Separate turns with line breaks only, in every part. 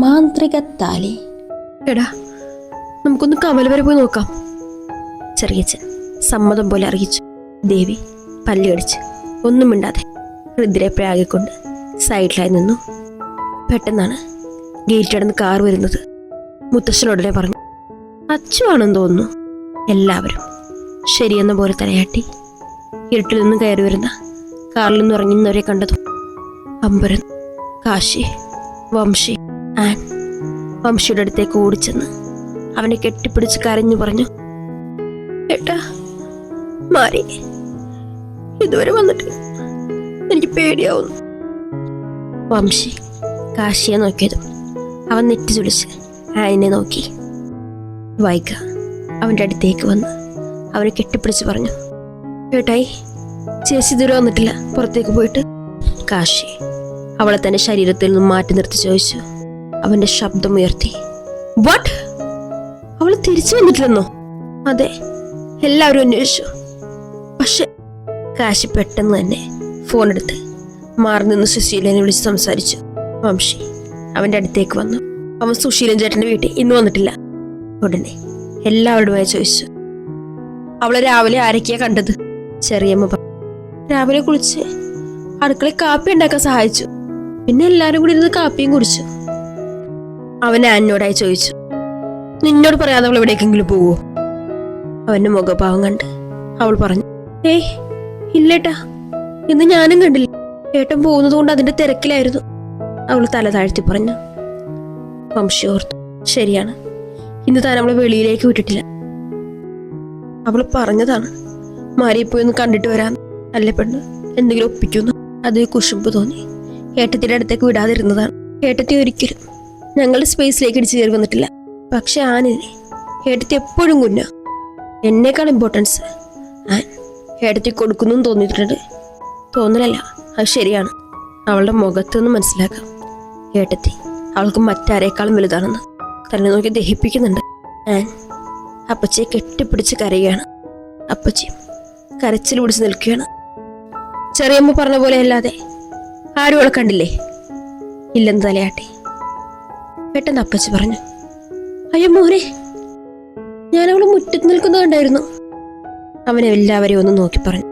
മാന്ത്രിക താലി
എടാ നമുക്കൊന്ന് കമൽ വരെ പോയി നോക്കാം. ചെറിയച്ഛൻ സമ്മതം പോലെ അറിയിച്ചു. ദേവി പല്ലിയടിച്ച് ഒന്നും മിണ്ടാതെ പ്രാഗിക്കൊണ്ട് സൈഡിലായി നിന്നു. പെട്ടെന്നാണ് ഗേറ്റ് അടന്ന് കാർ വരുന്നത്. മുത്തശ്ശനോടനെ പറഞ്ഞു. അച്ചുവാണെന്ന് തോന്നുന്നു. എല്ലാവരും ശരിയെന്ന പോലെ തലയാട്ടി ഇരുട്ടിൽ നിന്ന് കയറി വരുന്ന കാറിൽ നിന്ന് ഇറങ്ങുന്നവരെ കണ്ടതും അമ്പരൻ കാശി വംശി ആൻ വംശിയുടെ അടുത്തേക്ക് ഓടിച്ചെന്ന് അവനെ കെട്ടിപ്പിടിച്ച് കരഞ്ഞു പറഞ്ഞു ഏട്ടാ മാറി. ഇതുവരെ വന്നിട്ട് എനിക്ക് പേടിയാവുന്നു. വംശി കാശിയെ നോക്കിയതും അവൻ നെറ്റി ചുളിച്ച് ആനിനെ നോക്കി. വൈക അവന്റെ അടുത്തേക്ക് വന്ന് അവനെ കെട്ടിപ്പിടിച്ച് പറഞ്ഞു ഏട്ടായി ചേച്ചി ദൂരം വന്നിട്ടില്ല. പുറത്തേക്ക് പോയിട്ട്. കാശി അവളെ തന്റെ ശരീരത്തിൽ നിന്നും മാറ്റി നിർത്തി ചോദിച്ചു അവന്റെ ശബ്ദം ഉയർത്തി വാട്ട് അവൾ തിരിച്ചു വന്നിട്ടില്ലെന്നോ? അതെ എല്ലാവരും അന്വേഷിച്ചു. പക്ഷെ കാശി പെട്ടെന്ന് തന്നെ ഫോൺ എടുത്ത് മാറി നിന്ന് സുശീലനെ വിളിച്ച് സംസാരിച്ചു. വംശി അവന്റെ അടുത്തേക്ക് വന്നു. അവൻ സുശീലൻ ചേട്ടന്റെ വീട്ടിൽ ഇന്ന് വന്നിട്ടില്ല. ഉടനെ എല്ലാവരുമായി ചോദിച്ചു. അവളെ രാവിലെ ആരൊക്കെയാ കണ്ടത്? ചെറിയമ്മ. രാവിലെ കുളിച്ച് അടുക്കളയിൽ കാപ്പി ഉണ്ടാക്കാൻ സഹായിച്ചു. പിന്നെ എല്ലാവരും കൂടി ഇരുന്ന് കാപ്പിയും കുടിച്ചു. അവൻ ആനോടായി ചോദിച്ചു നിന്നോട് പറയാതെ അവൾ എവിടേക്കെങ്കിലും പോവോ? അവന്റെ മുഖഭാവം കണ്ട് അവൾ പറഞ്ഞു ഏയ് ഇല്ലേട്ടാ ഇന്ന് ഞാനും കണ്ടില്ല. ഏട്ടൻ പോകുന്നത് കൊണ്ട് അതിന്റെ തിരക്കിലായിരുന്നു. അവൾ തല താഴ്ത്തി പറഞ്ഞു വംശി ഓർത്തു ശരിയാണ്. ഇന്ന് താൻ അവളെ വെളിയിലേക്ക് വിട്ടിട്ടില്ല. അവൾ പറഞ്ഞതാണ് മാറിപ്പോയി ഒന്ന് കണ്ടിട്ട് വരാൻ അല്ലേ പെണ്ണ്? എന്തെങ്കിലും ഒപ്പിക്കുന്നു അത് കുശുമ്പ് തോന്നി. ഏട്ടത്തിന്റെ അടുത്തേക്ക് വിടാതിരുന്നതാണ്. ഏട്ടത്തി ഒരിക്കലും ഞങ്ങളുടെ സ്പേസിലേക്ക് ഇടിച്ചു കയറി വന്നിട്ടില്ല. പക്ഷെ ആനിനെ ഏട്ടത്തി എപ്പോഴും കുഞ്ഞ. എന്നേക്കാൾ ഇമ്പോർട്ടൻസ് ആൻ ഏട്ടത്തി കൊടുക്കുന്നു തോന്നിയിട്ടുണ്ട്. തോന്നലല്ല അത് ശരിയാണ്. അവളുടെ മുഖത്തുനിന്ന് മനസ്സിലാക്കാം. ഏട്ടത്തി അവൾക്ക് മറ്റാരേക്കാളും വലുതാണെന്ന്. തന്നെ നോക്കി ദഹിപ്പിക്കുന്നുണ്ട്. ആൻ അപ്പച്ചിയെ കെട്ടിപ്പിടിച്ച് കരയുകയാണ്. അപ്പച്ചി കരച്ചിൽ പിടിച്ച് നിൽക്കുകയാണ്. ചെറിയമ്മ പറഞ്ഞ പോലെ അല്ലാതെ ആരും അവളെ കണ്ടില്ലേ? ഇല്ലെന്ന് തലയാട്ടി. പെട്ടെന്ന് അപ്പച്ചി പറഞ്ഞു അയ്യോ മോനെ അവൾ മുറ്റത്ത് നിൽക്കുന്നത് കണ്ടായിരുന്നു അവനെ എല്ലാവരെയും ഒന്ന് നോക്കി പറഞ്ഞു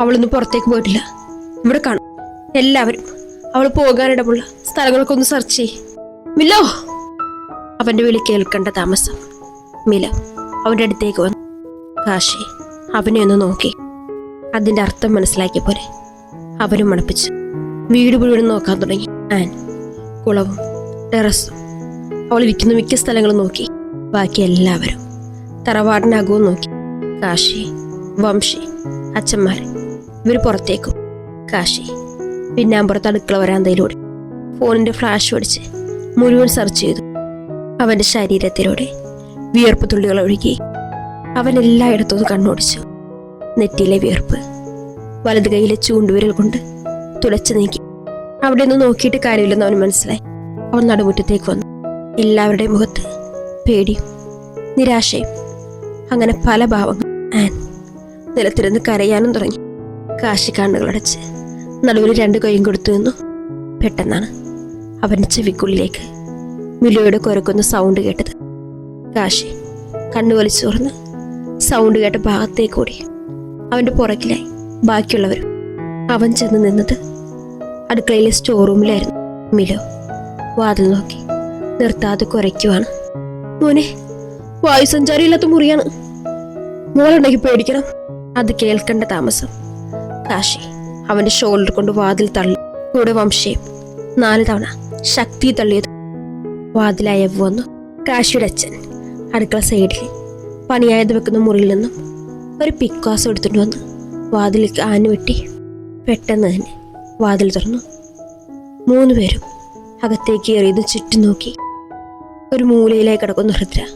അവളൊന്നും പുറത്തേക്ക് പോയിട്ടില്ല ഇവിടെ കാണും. എല്ലാവരും അവൾ പോകാനിടമുള്ള സ്ഥലങ്ങളൊക്കെ ഒന്ന് സെർച്ച് ചെയ്യ്. മിലോ അവന്റെ വിളി കേൾക്കേണ്ട താമസം. മില അവന്റെ അടുത്തേക്ക് വന്നു. കാശി അവനെ ഒന്ന് നോക്കി. അതിന്റെ അർത്ഥം മനസ്സിലാക്കിയ പോലെ അവനും മണപ്പിച്ചു. വീട് മുഴുവൻ നോക്കാൻ തുടങ്ങി. ആൻ കുളവും ടെറസും. അവൾ ഇരിക്കുന്ന മിക്ക സ്ഥലങ്ങളും നോക്കി. ബാക്കി എല്ലാവരും തറവാടിനകവും നോക്കി. കാശി വംശി അച്ഛന്മാർ. ഇവർ പുറത്തേക്കും. കാശി പിന്നാമ്പുറത്ത് അടുക്കള വരാന്തയിലൂടെ. ഫോണിന്റെ ഫ്ലാഷ് ഓടിച്ച് മുഴുവൻ സെർച്ച് ചെയ്തു. അവന്റെ ശരീരത്തിലൂടെ വിയർപ്പ് തുള്ളികൾ ഒഴുകി. അവൻ എല്ലായിടത്തും കണ്ണോടിച്ചു. നെറ്റിയിലെ വിയർപ്പ് വലത് കൈയിലെ ചൂണ്ടുവിരൽ കൊണ്ട് തുളച്ചു നീക്കി. അവിടെ നിന്ന് നോക്കിയിട്ട് കാര്യമില്ലെന്ന് അവന് മനസ്സിലായി. അവൻ നടുമുറ്റത്തേക്ക് വന്നു. എല്ലാവരുടെയും മുഖത്ത് പേടിയും നിരാശയും. അങ്ങനെ പല ഭാവങ്ങൾ. ആൻ നിലത്തിരുന്ന് കരയാനും തുടങ്ങി. കാശി കണ്ണുകളടച്ച് നടുവിൽ രണ്ട് കൈയും കൊടുത്തു നിന്നു. പെട്ടെന്നാണ് അവന്റെ ചെവിക്കുള്ളിലേക്ക് മിലുയുടെ കുരക്കുന്ന സൗണ്ട് കേട്ടത്. കാശി കണ്ണു വലിച്ചു തുറന്ന് സൗണ്ട് കേട്ട ഭാഗത്തേക്ക് ഓടി. അവന്റെ പുറകിലായി ബാക്കിയുള്ളവരും. അവൻ ചെന്ന് നിന്നത് അടുക്കളയിലെ സ്റ്റോർ റൂമിലായിരുന്നു മിലോ വാതിൽ നോക്കി. നിർത്താതെ കുരയ്ക്കുവാണ്. മോനെ വായുസഞ്ചാരം ഇല്ലാത്ത മുറിയാണ്. മോളുണ്ടെങ്കിൽ പേടിക്കണം. അത് കേൾക്കേണ്ട താമസം. കാശി അവന്റെ ഷോൾഡർ കൊണ്ട് വാതിൽ തള്ളി. കൂടെ വംശയും. നാല് തവണ ശക്തി തള്ളിയത്. വാതിലായ വന്നു. കാശിയുടെ അച്ഛൻ അടുക്കള സൈഡിൽ. പണിയായത് വെക്കുന്ന മുറിയിൽ നിന്നും ഒരു പിക്കാസ് എടുത്തിട്ട് വന്നു. വാതിലേക്ക് ആഞ്ഞു വെട്ടി. പെട്ടെന്ന് തന്നെ വാതിൽ തുറന്നു. മൂന്ന് പേരും അകത്തേക്ക് കയറിയത് ചുറ്റും നോക്കി. ഒരു മൂലയിലായി കിടക്കുന്നു ഹൃദ്ര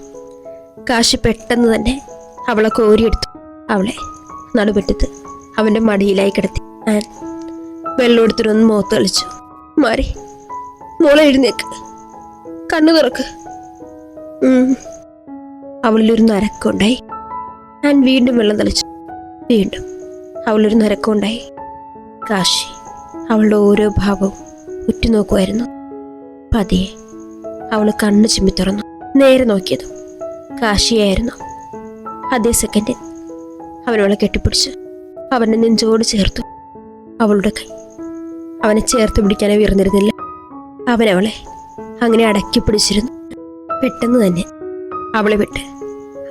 കാശി പെട്ടെന്ന് തന്നെ അവളെ കോരിയെടുത്തു. അവളെ നടുപെട്ടത്ത് അവന്റെ മടിയിലായി കിടത്തി. ഞാൻ വെള്ളം എടുത്തിട്ടൊന്ന് മുഖത്ത് കളിച്ചു. മാറി മോളെ എഴുന്നേക്ക്. കണ്ണു തുറക്ക്. അവളിലൊരു നരക്കമുണ്ടായി ഞാൻ വീണ്ടും വെള്ളം തളിച്ചു. വീണ്ടും അവളൊരു നരക്കമുണ്ടായി കാശി അവളുടെ ഓരോ ഭാവവും ഉറ്റുനോക്കുമായിരുന്നു. പതിയെ അവൾ കണ്ണു ചിമ്മി തുറന്നു. നേരെ നോക്കിയതും കാശിയായിരുന്നു. അതേ സെക്കൻഡിൽ അവനവളെ കെട്ടിപ്പിടിച്ച് അവന്റെ നെഞ്ചോട് ചേർത്തു. അവളുടെ കൈ. അവനെ ചേർത്ത് പിടിക്കാനേ വീർന്നിരുന്നില്ല അവനവളെ അങ്ങനെ അടക്കി പിടിച്ചിരുന്നു. പെട്ടെന്ന് തന്നെ അവളെ വിട്ട്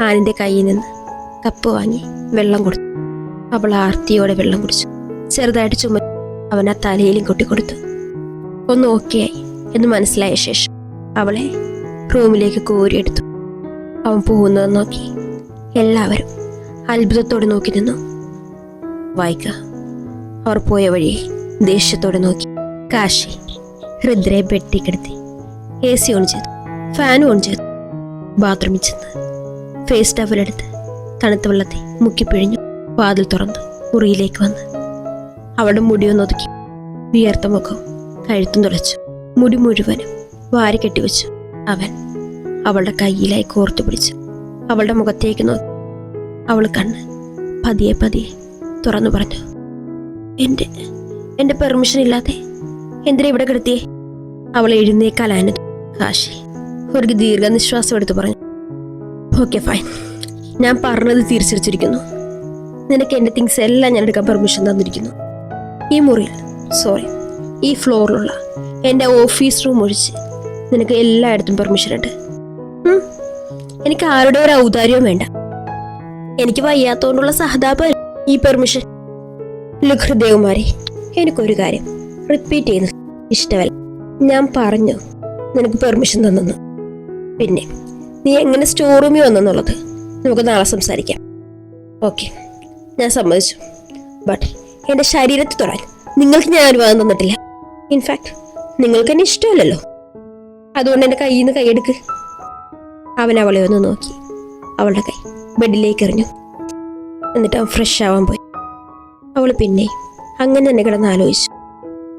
ആനിന്റെ കയ്യിൽ നിന്ന് കപ്പ് വാങ്ങി വെള്ളം കൊടുത്തു. അവൾ ആർത്തിയോടെ വെള്ളം കുടിച്ചു. ചെറുതായിട്ട് ചുമ അവൻ ആ തലയിലും കൊട്ടിക്കൊടുത്തു. ഒന്ന് ഓക്കെയായി എന്ന് മനസ്സിലായ ശേഷം അവളെ റൂമിലേക്ക് കോരിയെടുത്തു. അവൻ പോകുന്നത് നോക്കി എല്ലാവരും അത്ഭുതത്തോടെ നോക്കി നിന്നു. വായിക്ക അവർ പോയ വഴി ദേഷ്യത്തോടെ നോക്കി. കാശി ഹൃദ്രയെ പെട്ടിക്കെടുത്തി എ സി ഓൺ ചെയ്തു. ഫാൻ ഓൺ ചെയ്തു. ബാത്റൂമിൽ ചെന്ന് ഫേസ് ടവലെടുത്ത് തണുത്ത വെള്ളത്തെ മുക്കിപ്പിഴിഞ്ഞു വാതിൽ തുറന്നു മുറിയിലേക്ക് വന്ന് അവളുടെ മുടിയൊന്നൊതുക്കി വിയർത്ത മുഖം കഴുത്തും തുളച്ചു മുടി മുഴുവനും വാരി കെട്ടിവെച്ചു. അവൻ അവളുടെ കയ്യിലായി കോർത്തു പിടിച്ചു. അവളുടെ മുഖത്തേക്ക് നോക്കി. അവൾ കണ്ണ് പതിയെ പതിയെ തുറന്നു പറഞ്ഞു. എന്റെ എന്റെ പെർമിഷൻ ഇല്ലാതെ എന്തിനാ ഇവിടെ കിടത്തിയേ? അവൾ എഴുന്നേക്കാലാനു കാശി ഒരു ദീർഘനിശ്വാസം എടുത്ത് പറഞ്ഞു. ഓക്കെ ഫൈൻ ഞാൻ പറഞ്ഞത് തിരിച്ചടിച്ചിരിക്കുന്നു. നിനക്ക് എന്റെ തിങ്സ് എല്ലാം ഞാൻ എടുക്കാൻ പെർമിഷൻ തന്നിരിക്കുന്നു. ഈ മുറിയിൽ സോറി ഈ ഫ്ലോറിലുള്ള എന്റെ ഓഫീസ് റൂം ഒഴിച്ച് നിനക്ക് എല്ലായിടത്തും പെർമിഷൻ ഉണ്ട്. എനിക്ക് ആരുടെ ഒരു ഔദാര്യവും വേണ്ട. എനിക്ക് വയ്യാത്തോണ്ടുള്ള സഹതാപം ഈ പെർമിഷൻ ഹൃദയകുമാരി എനിക്കൊരു കാര്യം. റിപ്പീറ്റ് ചെയ്യുന്നു ഇഷ്ടമല്ല. ഞാൻ പറഞ്ഞു. നിനക്ക് പെർമിഷൻ തന്നെന്ന്. പിന്നെ നീ എങ്ങനെ സ്റ്റോർ റൂമിൽ വന്നെന്നുള്ളത് നമുക്ക് നാളെ സംസാരിക്കാം. ഓക്കെ ഞാൻ സമ്മതിച്ചു. ബട്ട് എന്റെ ശരീരത്തിൽ തൊടാൻ. നിങ്ങൾക്ക് ഞാൻ അനുവാദം തന്നിട്ടില്ല. ഇൻഫാക്ട് നിങ്ങൾക്ക് എന്നെ ഇഷ്ടമല്ലല്ലോ. അതുകൊണ്ട് എന്റെ കയ്യിൽ നിന്ന് കൈയെടുക്ക്. അവൻ അവളെ ഒന്ന് നോക്കി. അവളുടെ കൈ ബെഡിലേക്ക് എറിഞ്ഞു. എന്നിട്ട് അവൻ ഫ്രഷ് ആവാൻ പോയി. അവൾ പിന്നെ അങ്ങനെ തന്നെ കിടന്ന് ആലോചിച്ചു.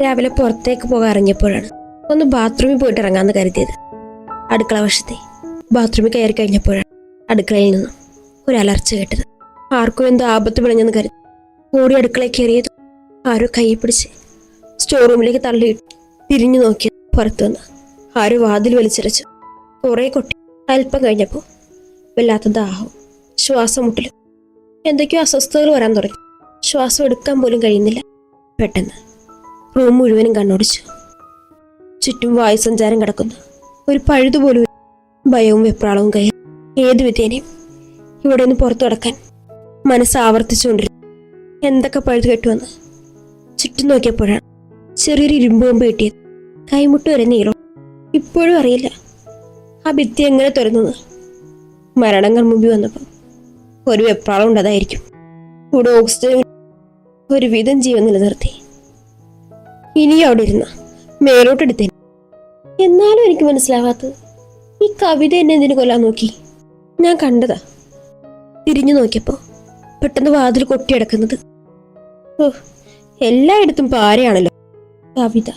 രാവിലെ പുറത്തേക്ക് പോകാൻ ഇറങ്ങിയപ്പോഴാണ് ഒന്ന് ബാത്റൂമിൽ പോയിട്ട് ഇറങ്ങാമെന്ന് കരുതിയത്. അടുക്കള വശത്തെ ബാത്റൂമിൽ കയറി കഴിഞ്ഞപ്പോഴാണ് അടുക്കളയിൽ നിന്നും ഒരു അലർച്ച കേട്ടത്. ആർക്കും എന്തോ ആപത്ത് പിണഞ്ഞെന്ന് കരുതി. കൂടി അടുക്കളയിൽ കയറിയത് ആരോ കൈ പിടിച്ച് സ്റ്റോർ റൂമിലേക്ക് തള്ളിയിട്ടു. തിരിഞ്ഞു നോക്കി പുറത്തു നിന്ന്. ആരോ വാതിൽ വലിച്ചിരച്ചു കുറേ കൊട്ടി അല്പം കഴിഞ്ഞപ്പോൾ വല്ലാത്ത ദാഹവും ശ്വാസം മുട്ടലും എന്തൊക്കെയോ അസ്വസ്ഥതകൾ വരാൻ തുടങ്ങി. ശ്വാസം എടുക്കാൻ പോലും കഴിയുന്നില്ല പെട്ടെന്ന്. റൂം മുഴുവനും കണ്ണോടിച്ചു. ചുറ്റും വായുസഞ്ചാരം കിടക്കുന്നു. ഒരു പഴുതുപോലും. ഭയവും വെപ്രാളവും കയറി ഏത് വിധേനയും ഇവിടെ നിന്ന് പുറത്തു കിടക്കാൻ മനസ്സ് ആവർത്തിച്ചുകൊണ്ടിരുന്നു. എന്തൊക്കെ പഴുതു കെട്ടുവന്ന് ചുറ്റും നോക്കിയപ്പോഴാണ് ചെറിയൊരു ഇരുമ്പ് കൊമ്പ് കിട്ടിയത്. കൈമുട്ട് വരെ നീളം. ഇപ്പോഴും അറിയില്ല. ആ ഭിത്തി എങ്ങനെ തുറന്നത് മരണങ്ങൾ മുമ്പിൽ വന്നപ്പോൾ. ഒരു വെപ്രാളം ഉണ്ടതായിരിക്കും. കൂടെ ഓക്സിജൻ ഒരു വിധം ജീവൻ നിലനിർത്തി. ഇനി അവിടെ ഇരുന്ന. മേലോട്ടെടുത്തേ എന്നാലും എനിക്ക് മനസ്സിലാവാത്തത്. ഈ കവിത എന്നെ എന്തിനു കൊല്ലാൻ നോക്കി? ഞാൻ കണ്ടതാ. തിരിഞ്ഞു നോക്കിയപ്പോൾ പെട്ടെന്ന് വാതിൽ കൊട്ടിയടക്കുന്നത് ഓ എല്ലായിടത്തും പാരയാണല്ലോ. കവിത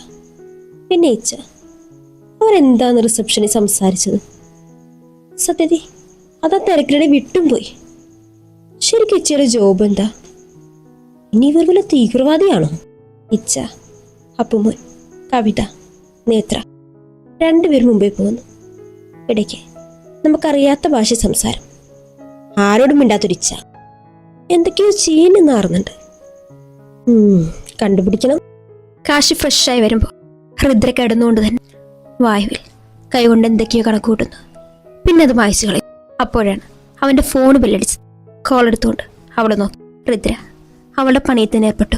പിന്നെ ഇച്ച അവരെന്താന്ന് റിസപ്ഷനിൽ സംസാരിച്ചത്? സത്യതി അതാ തിരക്കിലൂടെ വിട്ടും പോയി. ശരിക്കും ഇച്ചയുടെ ജോബ് എന്താ? ഇനി ഇവർ വല്ല തീവ്രവാദിയാണോ? ഇച്ച അപ്പുമോൻ കവിത നേത്ര രണ്ടുപേരും മുമ്പേ പോകുന്നു. ഇടയ്ക്ക് നമുക്കറിയാത്ത ഭാഷ സംസാരം. ആരോടും മിണ്ടാത്തൊരിച്ച എന്തൊക്കെയോ ചെയ്യുന്നെന്ന് ഉം, കണ്ടുപിടിക്കണം. കാശി ഫ്രഷായി വരുമ്പോൾ ഹൃദ്ര കിടന്നുകൊണ്ട് തന്നെ വായുവിൽ കൈകൊണ്ട് എന്തൊക്കെയോ കണക്കൂട്ടുന്നു. പിന്നെ അത് മായച്ചു കളയും. അപ്പോഴാണ് അവന്റെ ഫോൺ ബില്ലടിച്ചത് കോൾ എടുത്തുകൊണ്ട് അവളെ നോക്കി. ഹൃദ്ര അവളുടെ പണിയിൽ തന്നെ ഏർപ്പെട്ടു.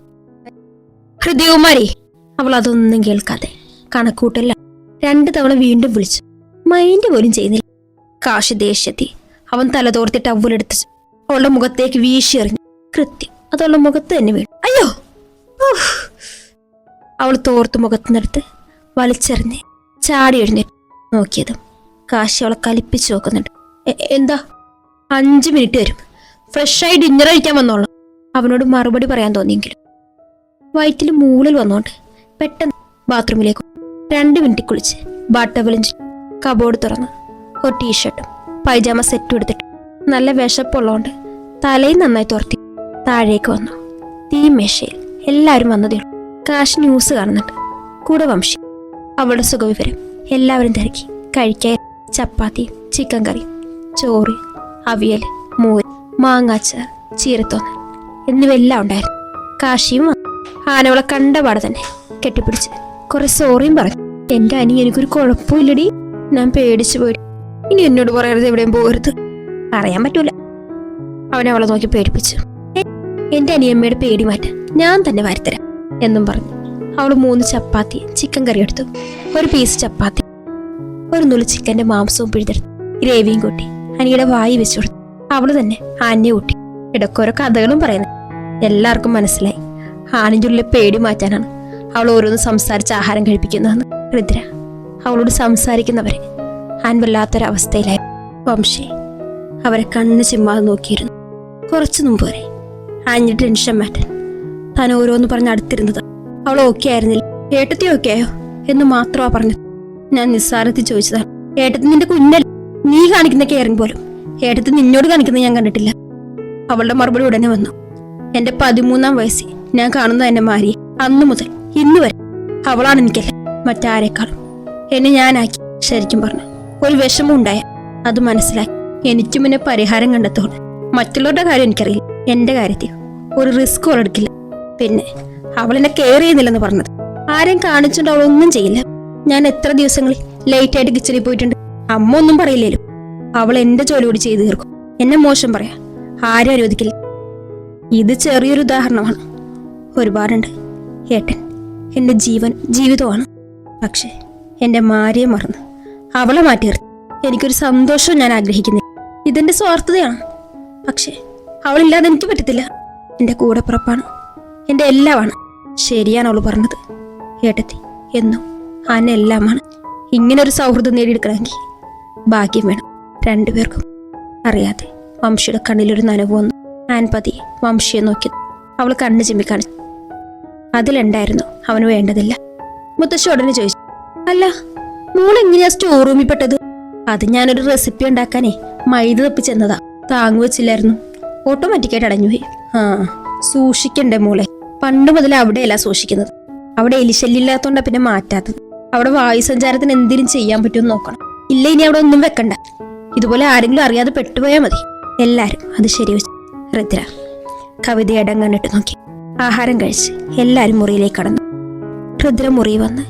ഹൃദയകുമാരി അവൾ അതൊന്നും കേൾക്കാതെ കണക്കൂട്ടല്ല രണ്ട് തവണ വീണ്ടും വിളിച്ചു. മൈൻഡ് പോലും ചെയ്യുന്നില്ല. കാശി ദേഷ്യത്തി അവൻ തലതോർത്തി ടവലെടുത്ത് അവളുടെ മുഖത്തേക്ക് വീശി എറിഞ്ഞു. കൃത്യം അതവളുടെ മുഖത്ത് തന്നെ വീണു. അയ്യോ! ഊഫ്. അവൾ തോർത്ത് നിർത്ത് വലിച്ചെറിഞ്ഞ് ചാടി എഴുന്നേറ്റ്. നോക്കിയതും കാശി അവളെ കലിപ്പിച്ച് നോക്കുന്നുണ്ട്. എന്താ? അഞ്ച് മിനിറ്റ് വരും. ഫ്രഷായി ഡിന്നർ കഴിക്കാൻ വന്നോളാം. അവനോട് മറുപടി പറയാൻ തോന്നിയെങ്കിലും. വയറ്റിൽ മൂളിൽ വന്നോണ്ട് പെട്ടെന്ന് ബാത്റൂമിലേക്ക് രണ്ട് മിനിറ്റ് കുളിച്ച് ബാട്ടവലും കബോർഡ് തുറന്ന് ഒരു ടീഷർട്ടും പൈജാമ സെറ്റും എടുത്തിട്ട് നല്ല വിശപ്പുള്ളതുകൊണ്ട് തലയും നന്നായി തുറത്തി താഴേക്ക് വന്നു. തീ മേശയിൽ എല്ലാവരും വന്നതേ കാശ് ന്യൂസ് കാണുന്നുണ്ട്. കൂടെ വംശി. അവളുടെ സുഖവിവരം എല്ലാവരും തിരക്കി. കഴിക്കാൻ ചപ്പാത്തി ചിക്കൻ കറി ചോറ് അവിയൽ മോര് മാങ്ങാച്ചാർ ചീരത്തോന്നൽ എന്നിവയെല്ലാം ഉണ്ടായിരുന്നു. കാശിയും. ആനവളെ കണ്ടപാട് തന്നെ കെട്ടിപ്പിടിച്ച് കുറെ സോറിയും പറഞ്ഞു. എന്റെ അനി എനിക്കൊരു കുഴപ്പമില്ലടി ഞാൻ പേടിച്ചു പോയി. ഇനി എന്നോട് പറയരുത് എവിടെയും പോകരുത്. പറയാൻ പറ്റൂല. അവനെ അവളെ നോക്കി പേടിപ്പിച്ചു. എന്റെ അനിയമ്മയുടെ പേടി മാറ്റാൻ ഞാൻ തന്നെ വരുത്തരാം. എന്നും പറഞ്ഞു. അവൾ മൂന്ന് ചപ്പാത്തി ചിക്കൻ കറി എടുത്തു. ഒരു പീസ് ചപ്പാത്തി ഒരു നുള്ളി ചിക്കന്റെ മാംസവും പിഴുതെടുത്തു ഗ്രേവിയും കൂട്ടി അനിയുടെ വായി വെച്ചു കൊടുത്തു. അവൾ തന്നെ ആനെ കൂട്ടി. ഇടക്കോരോ കഥകളും പറയുന്നു. എല്ലാവർക്കും മനസ്സിലായി. ആനിന്റെ ഉള്ളിൽ പേടി മാറ്റാനാണ് അവൾ ഓരോന്ന് സംസാരിച്ച് ആഹാരം കഴിപ്പിക്കുന്നതെന്ന്. രുദ്ര അവളോട് സംസാരിക്കുന്നവരെ ആൻ വല്ലാത്തൊരവസ്ഥയിലായി. വംശി അവരെ കണ്ണ് ചിമ്മാതെ നോക്കിയിരുന്നു. കുറച്ചു മുമ്പ് വരെ ആഞ്ഞ് ടെൻഷൻ മാറ്റാൻ താൻ ഓരോന്ന് പറഞ്ഞ് അടുത്തിരുന്നത്. അവൾ ഓക്കെ ആയിരുന്നില്ല. ഏട്ടത്തി ഓക്കെ ആയോ? എന്ന് മാത്രമാ പറഞ്ഞത്. ഞാൻ നിസ്സാരത്തിൽ ചോദിച്ചതാണ്. ഏട്ടത്തി നിന്റെ കുഞ്ഞല്ല? നീ കാണിക്കുന്ന കെയറിങ് പോലും. ഏട്ടത്തി നിന്നോട് കാണിക്കുന്നത് ഞാൻ കണ്ടിട്ടില്ല. അവളുടെ മറുപടി ഉടനെ വന്നു. എന്റെ പതിമൂന്നാം വയസ്സിൽ ഞാൻ കാണുന്ന എന്നെ മാരിയെ. അന്നു മുതൽ ഇന്ന് വരെ അവളാണ് എനിക്കല്ല മറ്റാരെക്കാളും. എന്നെ ഞാനാക്കി ശരിക്കും പറഞ്ഞു. ഒരു വിഷമം ഉണ്ടായ. അത് മനസ്സിലാക്കി. എനിക്കും എന്നെ പരിഹാരം കണ്ടെത്തോളൂ മറ്റുള്ളവരുടെ കാര്യം എനിക്കറിയില്ല. എന്റെ കാര്യത്തിൽ ഒരു റിസ്ക് എടുക്കില്ല. പിന്നെ അവളെന്നെ കെയർ ചെയ്യുന്നില്ലെന്ന് പറഞ്ഞത്. ആരെയും കാണിച്ചുകൊണ്ട് അവളൊന്നും ചെയ്യില്ല. ഞാൻ എത്ര ദിവസങ്ങളിൽ ലേറ്റ് ആയിട്ട് കിച്ചണിൽ പോയിട്ടുണ്ട്. അമ്മ ഒന്നും പറയില്ലേലും. അവൾ എന്റെ ജോലി കൂടി ചെയ്തു തീർക്കും. എന്നെ മോശം പറയാ. ആരും അനുവദിക്കില്ല. ഇത് ചെറിയൊരു ഉദാഹരണമാണ്. ഒരുപാടുണ്ട്. ഏട്ടൻ എന്റെ ജീവൻ ജീവിതമാണ്. പക്ഷേ എന്റെ മാരിയെ മറന്ന് അവളെ മാറ്റി എനിക്കൊരു സന്തോഷം ഞാൻ ആഗ്രഹിക്കുന്നില്ല. ഇതെന്റെ സ്വാർത്ഥതയാണ്. പക്ഷേ അവളില്ലാതെ എനിക്ക് പറ്റത്തില്ല. എന്റെ കൂടെപ്പിറപ്പാണ്. എന്റെ എല്ലാമാണ്. ശരിയാണ് അവൾ പറഞ്ഞത്. ഏട്ടത്തി എന്നും ആന എല്ലാമാണ്. ഇങ്ങനെ ഒരു സൗഹൃദം നേടിയെടുക്കണമെങ്കിൽ ഭാഗ്യം വേണം. രണ്ടുപേർക്കും അറിയാതെ വംശിയുടെ കണ്ണിലൊരു നനവ് വന്നു. ആൻ പതിയെ വംശിയെ നോക്കി അവൾ കണ്ണ് ചിമ്മി കാണിച്ചു അതിലുണ്ടായിരുന്നു അവന് വേണ്ടതില്ല. മുത്തശ്ശി ഉടനെ ചോദിച്ചു. അല്ല മോൾ എങ്ങനെയാ സ്റ്റോർ റൂമിൽ പെട്ടത്? അത് ഞാനൊരു റെസിപ്പി ഉണ്ടാക്കാനേ മൈദ തപ്പിച്ചെന്നതാ. താങ്ങു വെച്ചില്ലായിരുന്നു. ഓട്ടോമാറ്റിക്കായിട്ട് അടഞ്ഞുപോയി. ആ സൂക്ഷിക്കണ്ടേ മോളെ? പണ്ട് മുതൽ അവിടെയല്ല സൂക്ഷിക്കുന്നത്. അവിടെ എലിശല്യമില്ലാത്തോണ്ടാ പിന്നെ മാറ്റാത്തത്. അവിടെ വായുസഞ്ചാരത്തിന് എന്തെങ്കിലും ചെയ്യാൻ പറ്റുമെന്ന് നോക്കണം. ഇല്ല ഇനി അവിടെ ഒന്നും വെക്കണ്ട. ഇതുപോലെ ആരെങ്കിലും അറിയാതെ പെട്ടുപോയാൽ മതി. എല്ലാരും അത് ശരി വെച്ചു. രുദ്ര കവിത നോക്കി. ആഹാരം കഴിച്ച് എല്ലാരും മുറിയിലേക്ക് കടന്നു. രുദ്ര മുറി വന്ന്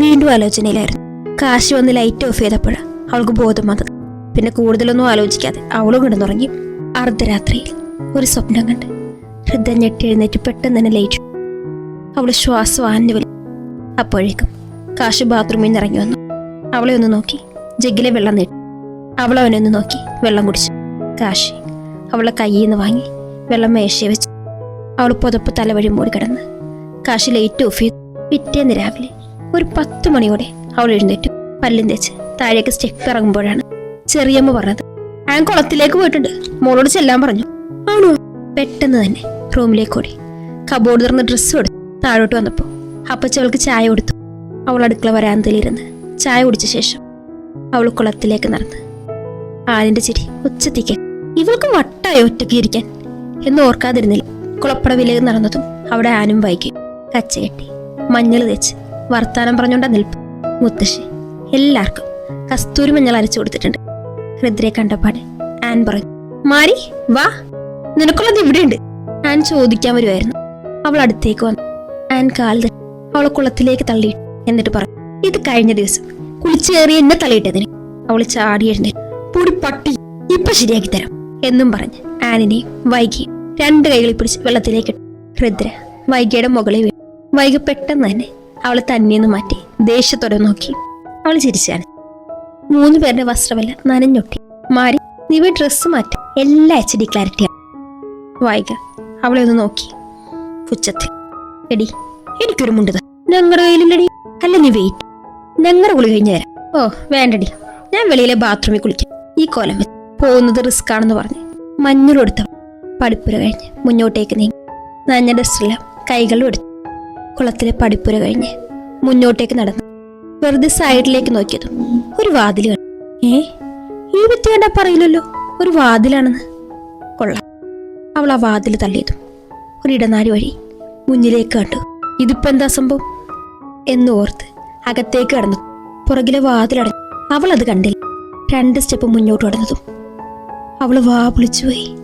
വീണ്ടും ആലോചനയിലായിരുന്നു. കാശി വന്ന് ലൈറ്റ് ഓഫ് ചെയ്തപ്പോഴാണ് അവൾക്ക് ബോധം വന്നത്. പിന്നെ കൂടുതലൊന്നും ആലോചിക്കാതെ അവളും കിടന്നുറങ്ങി അർദ്ധരാത്രിയിൽ ഒരു സ്വപ്നം കണ്ട്. രുദ്ര ഞെട്ടി എഴുന്നേറ്റ് പെട്ടെന്ന് തന്നെ ലയിച്ചു. അവൾ ശ്വാസം ആഞ്ഞു വലി അപ്പോഴേക്കും കാശ് ബാത്റൂമിൽ നിന്ന് ഇറങ്ങി വന്നു. അവളെ ഒന്ന് നോക്കി. ജഗ്ഗിലെ വെള്ളം നീട്ടി. അവൾ ഒന്ന് നോക്കി. വെള്ളം കുടിച്ചു. കാശി അവളെ കയ്യിൽ നിന്ന് വാങ്ങി. വെള്ളം മേശയെ വെച്ചു. അവൾ പുതപ്പ് തലവഴി മൂടി കിടന്ന് കാശി ലൈറ്റ് ഓഫ് ചെയ്തു. പിറ്റേന്ന് രാവിലെ ഒരു പത്ത് മണിയോടെ അവൾ എഴുന്നേറ്റു. പല്ലും തേച്ച് താഴേക്ക് സ്റ്റെപ്പ് ഇറങ്ങുമ്പോഴാണ് ചെറിയമ്മ പറഞ്ഞത്. ഞാൻ കുളത്തിലേക്ക് പോയിട്ടുണ്ട്. മോളോട് ചെല്ലാൻ പറഞ്ഞു. ആണോ? പെട്ടെന്ന് തന്നെ റൂമിലേക്ക് ഓടി. കബോർഡ് തുറന്ന് ഡ്രസ്സ് എടുത്തു. താഴോട്ട് വന്നപ്പോൾ അപ്പച്ചവൾക്ക് ചായ കൊടുത്തു. അവൾ അടുക്കള വരാന്തയിലിരുന്ന് ചായ കുടിച്ച ശേഷം അവൾ കുളത്തിലേക്ക് നടന്ന്. ആലിന്റെ ചിരി ഉച്ചത്തിക്ക്. ഇവൾക്ക് വട്ടായോ ഒറ്റയ്ക്ക് ഇരിക്കാൻ. എന്ന് ഓർക്കാതിരുന്നില്ല. കുളപ്പടവിലേക്ക് നടന്നതും അവിടെ ആനും വൈകി. കച്ച കെട്ടി. മഞ്ഞൾ തേച്ച്. വർത്താനം പറഞ്ഞുകൊണ്ടാ നിൽപ്പ്. മുത്തശ്ശി. എല്ലാവർക്കും കസ്തൂരി മഞ്ഞൾ അരച്ചു കൊടുത്തിട്ടുണ്ട്. ഹൃദ്രയെ കണ്ടപ്പാട് ആൻ പറഞ്ഞു. മാരി വാ. നിനക്കുള്ളത് ഇവിടെയുണ്ട്. ആൻ ചോദിക്കാൻ വരുമായിരുന്നു അവൾ അടുത്തേക്ക് വന്നു. ആൻ തട്ടി അവളെ കുളത്തിലേക്ക് തള്ളി. എന്നിട്ട് പറഞ്ഞു ഇത് കഴിഞ്ഞ ദിവസം കുളിച്ചേറി എന്നെ തള്ളിയിട്ടതിന്. അവൾ ചാടി എഴുന്നേറ്റ് പൊടി പട്ടി ഇപ്പൊ ശരിയാക്കി തരാം എന്നും പറഞ്ഞ് ആനിനെ വൈകി രണ്ട് കൈകളിൽ പിടിച്ച് വെള്ളത്തിലേക്ക്. രുദ്ര വൈകിയുടെ മുകളിൽ വീണു. വൈകി പെട്ടെന്ന് തന്നെ അവളെ തന്നെയെന്ന് മാറ്റി ദേഷ്യത്തോടെ നോക്കി. അവൾ ചിരിച്ചാണ്. മൂന്ന് പേരുടെ വസ്ത്രമല്ല നനഞ്ഞൊട്ടി. മാറി നീ പോയി ഡ്രസ്സ് മാറ്റി. എല്ലാ എച്ച് ഡി ക്ലാരിറ്റിയാണ് വൈക അവളെ ഒന്ന് നോക്കി. പുച്ഛത്തിൽ. എടി എനിക്കൊരു മുണ്ട് ഞങ്ങളുടെ കയ്യിലില്ലടി. അല്ല നീ വെയിറ്റ് ഞങ്ങളുടെ കുളി കഴിഞ്ഞു തരാം ഓ വേണ്ടടി. ഞാൻ വെളിയിലെ ബാത്റൂമിൽ കുളിക്കാം. ഈ കോലം പോകുന്നത് റിസ്ക് ആണെന്ന് പറഞ്ഞ്. മഞ്ഞളെടുത്ത പഠിപ്പുര കഴിഞ്ഞ്. മുന്നോട്ടേക്ക് നീങ്ങി. നനഞ്ഞ ഡ്രസ്സെല്ലാം കൈകളും എടുത്തു. കുളത്തിലെ പഠിപ്പുര കഴിഞ്ഞ് മുന്നോട്ടേക്ക് നടന്നു. വെറുതെ സൈഡിലേക്ക് നോക്കിയതും ഒരു വാതിൽ കണ്ടു. ഏ? ഈ വ്യക്തി കണ്ടാ പറയില്ലല്ലോ. ഒരു വാതിലാണെന്ന്. അവൾ ആ വാതിൽ തള്ളിയതും. ഒരു ഇടനാഴി വഴി മുന്നിലേക്ക് കണ്ടു. ഇതിപ്പോ എന്താ സംഭവം? എന്ന് ഓർത്ത് അകത്തേക്ക് കടന്നു. പുറകിലെ വാതിലടഞ്ഞു അവൾ അത് കണ്ടില്ല. രണ്ട് സ്റ്റെപ്പ് മുന്നോട്ട് കടന്നതും അവൾ വാ പൊളിച്ചുപോയി